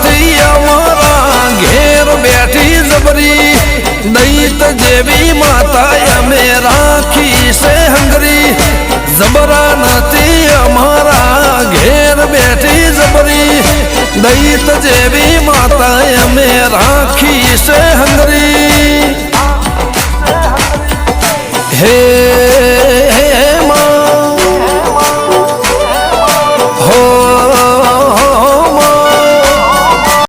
નથી અમારા ઘેર બેઠી જબરી. દૈત જેવી માતા અમે રાખી છે હંગરી. જબરા નથી અમારા ઘેર બેઠી જબરી. દૈત જેવી માતા અમે રાખી છે હંગરી. હે